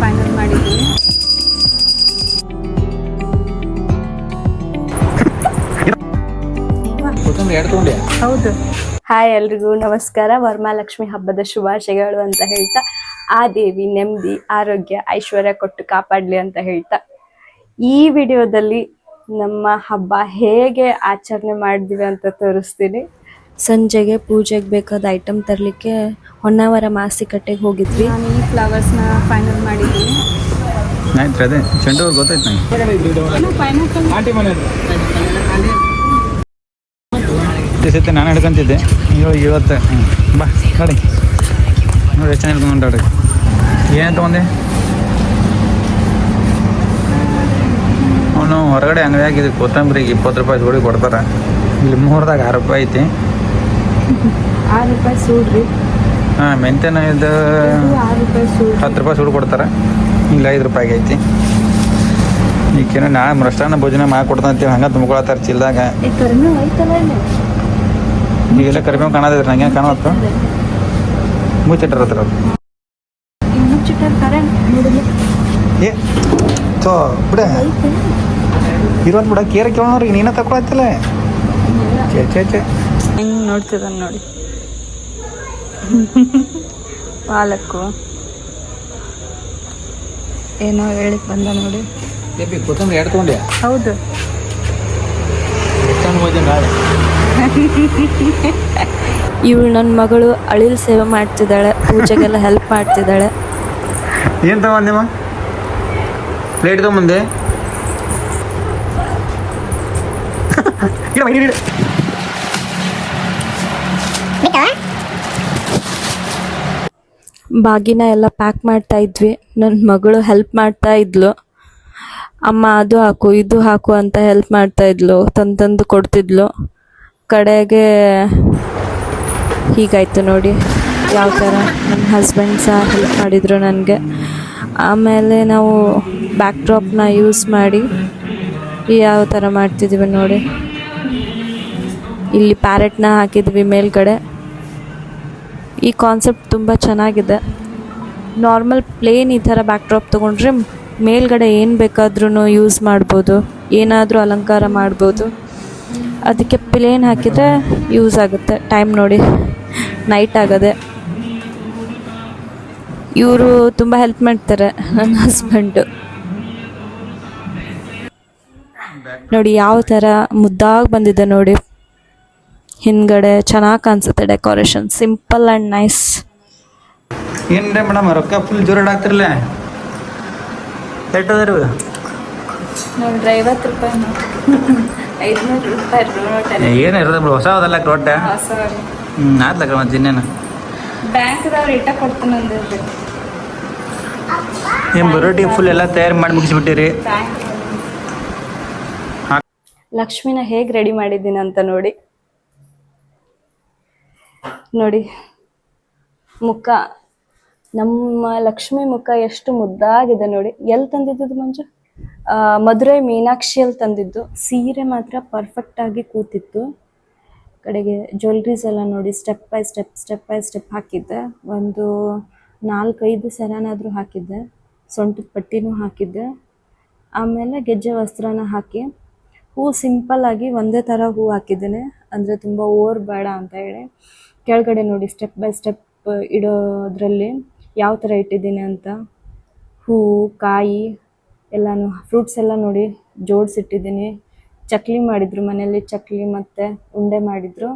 Final ಹೌದು. Hi ಎಲ್ರಿಗೂ, ನಮಸ್ಕಾರ. ವರಮಹಾಲಕ್ಷ್ಮಿ ಹಬ್ಬದ ಶುಭಾಶಯಗಳು ಅಂತ ಹೇಳ್ತಾ, ಆ ದೇವಿ ನೆಮ್ಮದಿ, ಆರೋಗ್ಯ, ಐಶ್ವರ್ಯ ಕೊಟ್ಟು ಕಾಪಾಡ್ಲಿ ಅಂತ ಹೇಳ್ತಾ. ಈ ವಿಡಿಯೋದಲ್ಲಿ ನಮ್ಮ ಹಬ್ಬ ಹೇಗೆ ಆಚರಣೆ ಮಾಡಿದ್ವಿ ಅಂತ ತೋರಿಸ್ತೀನಿ. ಸಂಜೆಗೆ ಪೂಜೆಗೆ ಬೇಕಾದ ಐಟಮ್ ತರಲಿಕ್ಕೆ ಹೊನ್ನಾವರ ಮಾಸಿಕಟ್ಟೆಗೆ ಹೋಗಿದ್ವಿ. ನಾನು ಈ ಫ್ಲವರ್ಸ್ನ ಫೈನಲ್ ಮಾಡಿದ್ದೀನಿ. ಆಯ್ತು ಅದೇ ಚೆಂಡು ಅವ್ರು ಗೊತ್ತಾಯ್ತು ನಂಗೆ. ನಾನು ಹಿಡ್ಕೊಂತಿದ್ದೆ. ಇವಾಗ ಇವತ್ತು ಬಾ ನೋಡಿ. ನೋಡಿ ಎಷ್ಟು ಚೆನ್ನಾಗಿ ಹಿಡ್ಕೊಂಡು ಏನು ತೊಗೊಂಡೆ? ಅವನು ಹೊರಗಡೆ ಅಂಗಡಿಯಾಗ ಇದು ಕೊತ್ತಂಬರಿಗೆ ಇಪ್ಪತ್ತು ರೂಪಾಯಿ ಜೋಡಿ ಕೊಡ್ತಾರೆ. ಇಲ್ಲಿ ಮೂರದಾಗ ಆರು ರೂಪಾಯಿ ಐತಿ. ಆರು ರೂಪಾಯಿ ಸೂಡ್ರಿ ಹಾಂ ಮೆಂತ್ಯನ ಇದು ಆರು ರೂಪಾಯಿ ಸೂಡ್ ಹತ್ತು ರೂಪಾಯಿ ಸೂಡು ಕೊಡ್ತಾರೆ. ಇಲ್ಲಿ ಐದು ರೂಪಾಯಿಗೆ ಐತಿ. ಈಗೇನೋ ನಾಳೆ ಮೃಷ್ಟಾನ್ನ ಭೋಜನ ಮಾಡಿ ಕೊಡ್ತಂತೀವಿ ಹಂಗೆ ತುಂಬ್ಕೊಳತ್ತಾರ ಚಿಲ್ದಾಗ ಕಡಿಮೆ ಈಗೆಲ್ಲ ಕರಿಬೇವು ಕಾಣದಿದ್ರೆ ನಂಗೆ ಕಾಣತ್ತು ಮುಚ್ಚಿಟ್ಟರ ಹತ್ರ ಏ ತೋ ಬಿಡ. ಇರೋದು ಬಿಡ. ಕೇರ ಕೇಳೋರಿಗೆ ನೀನ ತಗೊಳತ್ತಿಲ್ಲ ಚೇ ಚೇ ಚೇ ಹೆಂಗ್ ನೋಡ್ತಿದ್ದಾನ ನೋಡಿ. ಪಾಲಕ್ಕು. ಏನೋ ಹೇಳಿಕ್ ಬಂದ ನೋಡಿ. ಕೊತ್ತಂಬರಿ ಎರಡು ತೊಗೊಂಡೆ ಹೌದು. ಇವಳು ನನ್ನ ಮಗಳು ಅಳಿಲ್ ಸೇವೆ ಮಾಡ್ತಿದ್ದಾಳೆ ಪೂಜೆಗೆಲ್ಲ ಹೆಲ್ಪ್ ಮಾಡ್ತಿದ್ದಾಳೆ. ಏನು ತಗೊಂಡಿಮ್ಮ ಪ್ಲೇಟ್ ತೊಗೊಂಬಂದೆ ಬಾಗಿನ ಎಲ್ಲ ಪ್ಯಾಕ್ ಮಾಡ್ತಾ ಇದ್ವಿ. ನನ್ನ ಮಗಳು ಹೆಲ್ಪ್ ಮಾಡ್ತಾ ಇದ್ಲು. ಅಮ್ಮ, ಅದು ಹಾಕು, ಇದು ಹಾಕು ಅಂತ ಹೆಲ್ಪ್ ಮಾಡ್ತಾ ಇದ್ಲು. ತಂದು ತಂದು ಕೊಡ್ತಿದ್ಲು. ಕಡೆಗೆ ಹೀಗಾಯಿತು ನೋಡಿ. ಯಾವ ಥರ ನನ್ನ ಹಸ್ಬೆಂಡ್ ಸಹ ಹೆಲ್ಪ್ ಮಾಡಿದರು ನನಗೆ. ಆಮೇಲೆ ನಾವು ಬ್ಯಾಕ್ ಡ್ರಾಪ್ನ ಯೂಸ್ ಮಾಡಿ ಯಾವ ಥರ ಮಾಡ್ತಿದ್ದೀವಿ ನೋಡಿ. ಇಲ್ಲಿ ಪ್ಯಾರೆಟ್ನ ಹಾಕಿದ್ವಿ ಮೇಲ್ಗಡೆ. ಈ ಕಾನ್ಸೆಪ್ಟ್ ತುಂಬ ಚೆನ್ನಾಗಿದೆ. ನಾರ್ಮಲ್ ಪ್ಲೇನ್ ಈ ಥರ ಬ್ಯಾಕ್ ಡ್ರಾಪ್ ತೊಗೊಂಡ್ರೆ ಮೇಲ್ಗಡೆ ಏನು ಬೇಕಾದ್ರೂ ಯೂಸ್ ಮಾಡ್ಬೋದು. ಏನಾದರೂ ಅಲಂಕಾರ ಮಾಡ್ಬೋದು. ಅದಕ್ಕೆ ಪ್ಲೇನ್ ಹಾಕಿದರೆ ಯೂಸ್ ಆಗುತ್ತೆ. ಟೈಮ್ ನೋಡಿ. ನೈಟ್ ಆಗದೆ. ಇವರು ತುಂಬ ಹೆಲ್ಪ್ ಮಾಡ್ತಾರೆ ನನ್ನ ಹಸ್ಬೆಂಡು ನೋಡಿ ಯಾವ ಥರ ಮುದ್ದಾಗಿ ಬಂದಿದೆ ನೋಡಿ. ಹಿಂದ್ಗಡೆ ಚೆನ್ನಾಗಿ ಕಾಣಿಸುತ್ತೆ ಡೆಕೋರೇಷನ್. Simple and nice. ಏನ್ರಿ ಮೇಡಮ್ ರೊಕ್ಕ ಫುಲ್ ಜೋರಾಡ್ ಆಗ್ತಿರಲ್ಲ ಎಟ್ಟದ ರೀ ನೋಡ್ರಿ ಐವತ್ತು ರೂಪಾಯಿ ಐದುನೂರು ರೂಪಾಯಿ ನೋಟಲ್ಲಿ ಏನು ಇರೋದ ಬಿಡು ಹೊಸ ಹೋದಲ್ಲ ರೊಟ್ಟ ಹ್ಞೂ ಆತ್ಲಕ್ಕ ಮತ್ತೆ ಇನ್ನೇನು? ಬ್ಯಾಂಕ್ದವ್ರು ಇಟ್ಟ ಕೊಡ್ತೀನಿ ಅಂದಿರ್ರಿ ಏನು ಬರೋಟಿ ಫುಲ್ ಎಲ್ಲ ತಯಾರು ಮಾಡಿ ಮುಗಿಸ್ಬಿಟ್ಟಿರಿ. ಲಕ್ಷ್ಮಿನ ಹೇಗೆ ರೆಡಿ ಮಾಡಿದ್ದೀನಿ ಅಂತ ನೋಡಿ. ನೋಡಿ, ಮುಖ. ನಮ್ಮ ಲಕ್ಷ್ಮಿ ಮುಖ ಎಷ್ಟು ಮುದ್ದಾಗಿದೆ ನೋಡಿ. ಎಲ್ಲಿ ತಂದಿದ್ದು ಮಂಜು? ಮಧುರೈ ಮೀನಾಕ್ಷಿಯಲ್ಲಿ ತಂದಿದ್ದು? ಸೀರೆ ಮಾತ್ರ ಪರ್ಫೆಕ್ಟ್ ಆಗಿ ಕೂತಿತ್ತು. ಕಡೆಗೆ ಜ್ಯುವೆಲ್ರೀಸ್ ಎಲ್ಲ ನೋಡಿ step by step step by step ಹಾಕಿದ್ದೆ. ಒಂದು ನಾಲ್ಕೈದು ಸರನಾದರೂ ಹಾಕಿದ್ದೆ. ಸೊಂಟದ ಪಟ್ಟಿನೂ ಹಾಕಿದ್ದೆ. ಆಮೇಲೆ ಗೆಜ್ಜೆ ವಸ್ತ್ರನ ಹಾಕಿ, ಹೂ ಸಿಂಪಲ್ ಆಗಿ ಒಂದೇ ಥರ ಹೂ ಹಾಕಿದ್ದೇನೆ. ಅಂದರೆ ತುಂಬ ಓವರ್ ಬೇಡ ಅಂತ ಹೇಳಿ. ಕೆಳಗಡೆ ನೋಡಿ ಸ್ಟೆಪ್ ಬೈ ಸ್ಟೆಪ್ ಇಡೋದ್ರಲ್ಲಿ ಯಾವ ಥರ ಇಟ್ಟಿದ್ದೀನಿ ಅಂತ. ಹೂವು ಕಾಯಿ, ಎಲ್ಲನೂ ಫ್ರೂಟ್ಸ್ ಎಲ್ಲ ನೋಡಿ ಜೋಡಿಸಿಟ್ಟಿದ್ದೀನಿ. ಚಕ್ಲಿ ಮಾಡಿದ್ರು ಮನೆಯಲ್ಲಿ, ಚಕ್ಲಿ ಮತ್ತು ಉಂಡೆ ಮಾಡಿದ್ರು.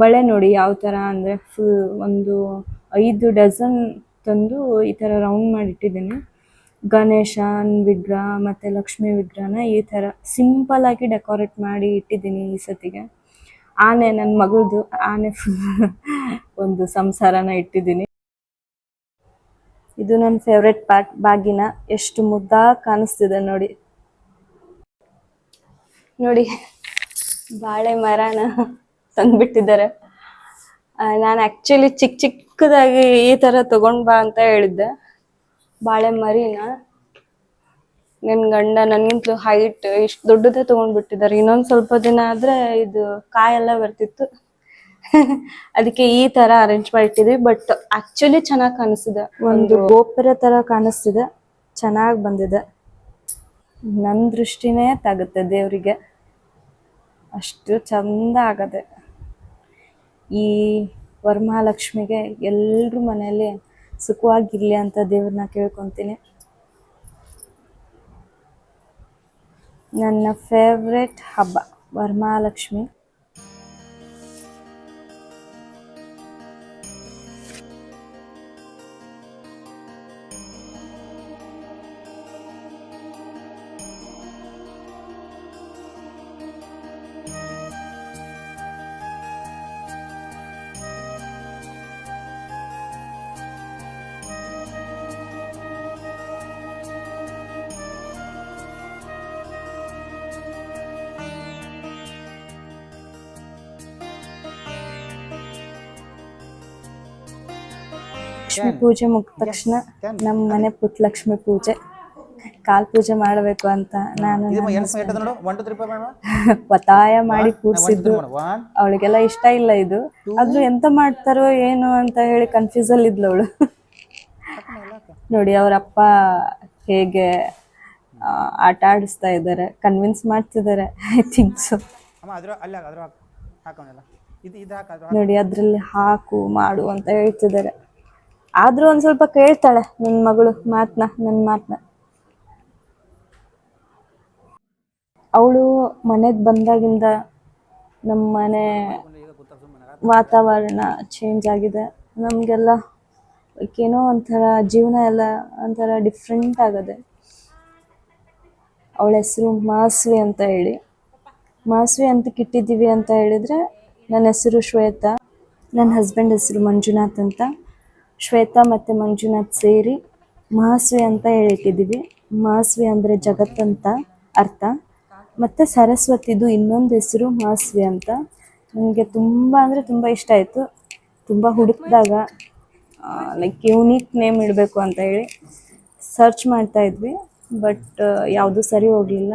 ಬಳೆ ನೋಡಿ ಯಾವ ಥರ ಅಂದರೆ ಫುಲ್ ಒಂದು ಐದು ಡಜನ್ ತಂದು ಈ ಥರ ರೌಂಡ್ ಮಾಡಿಟ್ಟಿದ್ದೀನಿ. ಗಣೇಶನ ವಿಗ್ರಹ ಮತ್ತು ಲಕ್ಷ್ಮಿ ವಿಗ್ರಹನ ಈ ಥರ ಸಿಂಪಲ್ ಆಗಿ ಡೆಕೋರೇಟ್ ಮಾಡಿ ಇಟ್ಟಿದ್ದೀನಿ ಈ ಸತಿಗೆ. ಆನೆ ನನ್ನ ಮಗಳದು ಆನೆ ಒಂದು ಸಂಸಾರನ ಇಟ್ಟಿದ್ದೀನಿ. ಇದು ನನ್ನ ಫೇವ್ರೆಟ್ ಪಾರ್ಟ್ ಬಾಗಿನ. ಎಷ್ಟು ಮುದ್ದಾ ಕಾಣಿಸ್ತಿದೆ ನೋಡಿ. ನೋಡಿ, ಬಾಳೆ ಮರನ ತಂದ್ಬಿಟ್ಟಿದ್ದಾರೆ. ನಾನು ಆ್ಯಕ್ಚುಲಿ ಚಿಕ್ಕ ಚಿಕ್ಕದಾಗಿ ಈ ಥರ ತಗೊಂಡ್ ಬಾ ಅಂತ ಹೇಳಿದ್ದೆ. ಬಾಳೆ ಮರಿನ. ನನ್ನ ಗಂಡ ನನಗಿಂತಲೂ ಹೈಟ್ ಇಷ್ಟು ದೊಡ್ಡದೇ ತೊಗೊಂಡ್ಬಿಟ್ಟಿದ್ದಾರೆ ಇನ್ನೊಂದು ಸ್ವಲ್ಪ ದಿನ ಆದ್ರೆ ಇದು ಕಾಯೆಲ್ಲ ಬರ್ತಿತ್ತು. ಅದಕ್ಕೆ ಈ ತರ ಅರೇಂಜ್ ಮಾಡಿಟ್ಟಿದ್ವಿ. ಬಟ್ ಆಕ್ಚುಲಿ ಚೆನ್ನಾಗಿ ಕಾಣಿಸ್ತಿದೆ. ಒಂದು ಗೋಪುರ ತರ ಕಾಣಿಸ್ತಿದೆ. ಚೆನ್ನಾಗಿ ಬಂದಿದೆ. ನನ್ನ ದೃಷ್ಟಿನೇ ತಗುತ್ತೆ ದೇವರಿಗೆ. ಅಷ್ಟು ಚಂದ ಆಗದೆ. ಈ ವರ್ಮಹಾಲಕ್ಷ್ಮಿಗೆ ಎಲ್ಲರೂ ಮನೆಯಲ್ಲಿ ಸುಖವಾಗಿರ್ಲಿ ಅಂತ ದೇವ್ರನ್ನ ಕೇಳ್ಕೊತೀನಿ. ನನ್ನ ಫೇವ್ರೆಟ್ ಹಬ್ಬ ವರಮಹಾಲಕ್ಷ್ಮಿ. ಲಕ್ಷ್ಮಿ ಪೂಜೆ ಮುಗಿದ ತಕ್ಷಣ ನಮ್ಮ ಮನೆ ಪುಟ್ಟಲಕ್ಷ್ಮಿ ಪೂಜೆ. ಕಾಲ್ ಪೂಜೆ ಮಾಡಬೇಕು ಅಂತ ನಾನು ಒತ್ತಾಯ ಮಾಡಿ ಕೂರಿಸಿದ್ದು. ಅವಳಿಗೆಲ್ಲ ಇಷ್ಟ ಇಲ್ಲ ಇದು. ಆದ್ರೂ ಎಂತ ಮಾಡ್ತಾರೋ ಏನು ಅಂತ ಹೇಳಿ ಕನ್ಫ್ಯೂಸ್ ಅಲ್ಲಿ ಇದ್ಲು ಅವಳು. ನೋಡಿ ಅವ್ರ ಅಪ್ಪ ಹೇಗೆ ಆಟ ಆಡಿಸ್ತಾ ಇದ್ದಾರೆ. ಕನ್ವಿನ್ಸ್ ಮಾಡ್ತಿದ್ದಾರೆ. ಐ ಥಿಂಕ್ ಸೊ ನೋಡಿ ಅದ್ರಲ್ಲಿ ಹಾಕು ಮಾಡು ಅಂತ ಹೇಳ್ತಿದ್ದಾರೆ. ಆದ್ರೂ ಒಂದ್ ಸ್ವಲ್ಪ ಕೇಳ್ತಾಳೆ ನನ್ನ ಮಗಳು ಮಾತ್ನ, ನನ್ ಮಾತ್ನ. ಅವಳು ಮನೆಗ್ ಬಂದಾಗಿಂದ ನಮ್ಮ ಮನೆ ವಾತಾವರಣ ಚೇಂಜ್ ಆಗಿದೆ. ನಮಗೆಲ್ಲ ಏನೋ ಒಂಥರ ಜೀವನ ಎಲ್ಲ ಒಂಥರ ಡಿಫ್ರೆಂಟ್ ಆಗದೆ. ಅವಳ ಹೆಸರು ಮಾಸ್ವಿ ಅಂತ ಹೇಳಿ. ಮಾಸ್ವಿ ಅಂತ ಕಿಟ್ಟಿದ್ದೀವಿ ಅಂತ ಹೇಳಿದ್ರೆ ನನ್ನ ಹೆಸರು ಶ್ವೇತಾ ನನ್ನ ಹಸ್ಬೆಂಡ್ ಹೆಸರು ಮಂಜುನಾಥ್ ಅಂತ. ಶ್ವೇತಾ ಮತ್ತು ಮಂಜುನಾಥ್ ಸೇರಿ ಮಹಾಸ್ವಿ ಅಂತ ಹೇಳಿಟ್ಟಿದ್ದೀವಿ ಮಹಾಸ್ವಿ ಅಂದರೆ ಜಗತ್ತಂತ ಅರ್ಥ. ಮತ್ತು ಸರಸ್ವತಿದು ಇನ್ನೊಂದು ಹೆಸರು ಮಹಾಸ್ವಿ ಅಂತ. ನನಗೆ ತುಂಬ ಅಂದರೆ ತುಂಬ ಇಷ್ಟ ಆಯಿತು. ತುಂಬ ಹುಡುಕಿದಾಗ ಲೈಕ್ ಯೂನಿಕ್ ನೇಮ್ ಇಡಬೇಕು ಅಂತ ಹೇಳಿ ಸರ್ಚ್ ಮಾಡ್ತಾ ಇದ್ವಿ. ಬಟ್ ಯಾವುದೂ ಸರಿ ಹೋಗಲಿಲ್ಲ.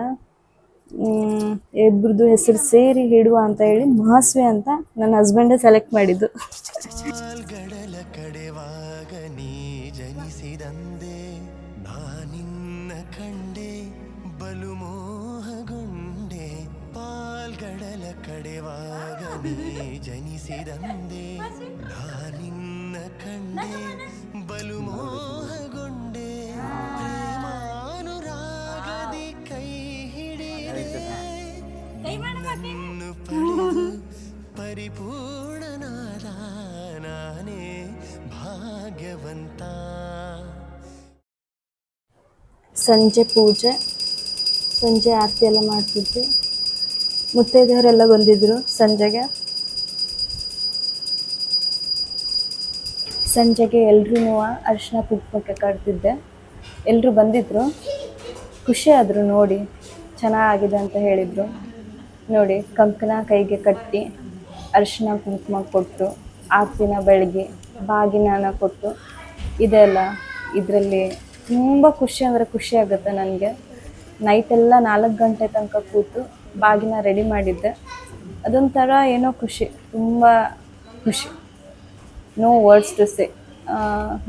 ಇಬ್ಬರದು ಹೆಸರು ಸೇರಿ ಹಿಡುವ ಅಂತ ಹೇಳಿ ಮಹಾಸ್ವಿ ಅಂತ ನನ್ನ ಹಸ್ಬೆಂಡೇ ಸೆಲೆಕ್ಟ್ ಮಾಡಿದ್ದು. ಕಡೆವಾಗ ನೀ ಜನಿಸಿದಂದೆ ನಾನಿನ್ನ ಕಂಡೆ ಬಲು ಮೋಹಗೊಂಡೆ ಪ್ರೇಮಾನುರಾಗದಿ ಕೈ ಹಿಡಿದೆ ನಿನ್ನು ಪಡೆದು ಪರಿಪೂರ್ಣನಾದ ನಾನೇ ಭಾಗ್ಯವಂತ. ಸಂಜೆ ಪೂಜೆ, ಸಂಜೆ ಆರತಿ ಎಲ್ಲ ಮಾಡ್ತಿದ್ವಿ. ಮುತ್ತೈದೆಯವರೆಲ್ಲ ಬಂದಿದ್ರು ಸಂಜೆಗೆ. ಸಂಜೆಗೆ ಎಲ್ರೂ ಅರಿಶಿನ ಕುಂಕುಮಕ್ಕೆ ಕಟ್ತಿದ್ದೆ. ಎಲ್ಲರೂ ಬಂದಿದ್ರು. ಖುಷಿ ಆದರು ನೋಡಿ, ಚೆನ್ನಾಗಿದೆ ಅಂತ ಹೇಳಿದರು. ನೋಡಿ ಕಂಕಣ ಕೈಗೆ ಕಟ್ಟಿ ಅರಿಶಿನ ಕುಂಕುಮ ಕೊಟ್ಟು ಆರತಿನ ಬೆಳಗ್ಗೆ ಬಾಗಿನ ಕೊಟ್ಟು, ಇದೆಲ್ಲ ಇದರಲ್ಲಿ ತುಂಬ ಖುಷಿ ಅಂದರೆ ಖುಷಿ ಆಗುತ್ತೆ ನನಗೆ. ನೈಟೆಲ್ಲ ನಾಲ್ಕು ಗಂಟೆ ತನಕ ಕೂತು ಬಾಗಿನ ರೆಡಿ ಮಾಡಿದ್ದೆ. ಅದೊಂಥರ ಏನೋ ಖುಷಿ, ತುಂಬ ಖುಷಿ. ನೋ ವರ್ಡ್ಸ್ ಟು ಸೇ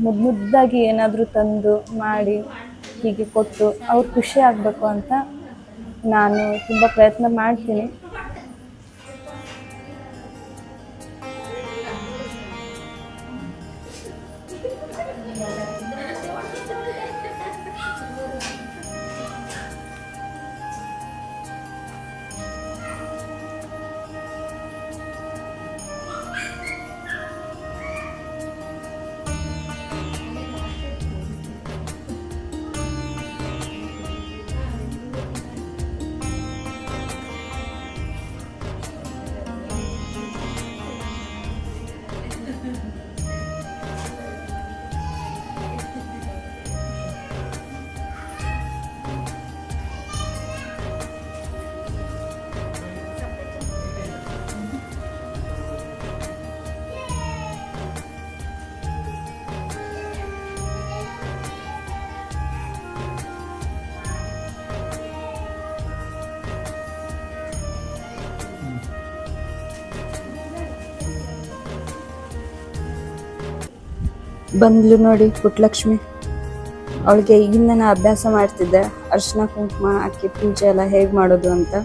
ಮುದ್ದು ಮುದ್ದಾಗಿ ಏನಾದರೂ ತಂದು ಮಾಡಿ, ಹೀಗೆ ಕೊಟ್ಟು ಅವ್ರು ಖುಷಿ ಆಗಬೇಕು ಅಂತ ನಾನು ತುಂಬ ಪ್ರಯತ್ನ ಮಾಡ್ತೀನಿ. ಬಂದ್ಲು ನೋಡಿ ಪುಟ್ಟಲಕ್ಷ್ಮಿ ಅವಳಿಗೆ ಈಗಿಂದ ಅಭ್ಯಾಸ ಮಾಡ್ತಿದ್ದೆ. ಅರ್ಶಿನ ಕುಂಕುಮ, ಅಕ್ಕಿ ಪೂಜೆ ಎಲ್ಲ ಹೇಗೆ ಮಾಡೋದು ಅಂತ.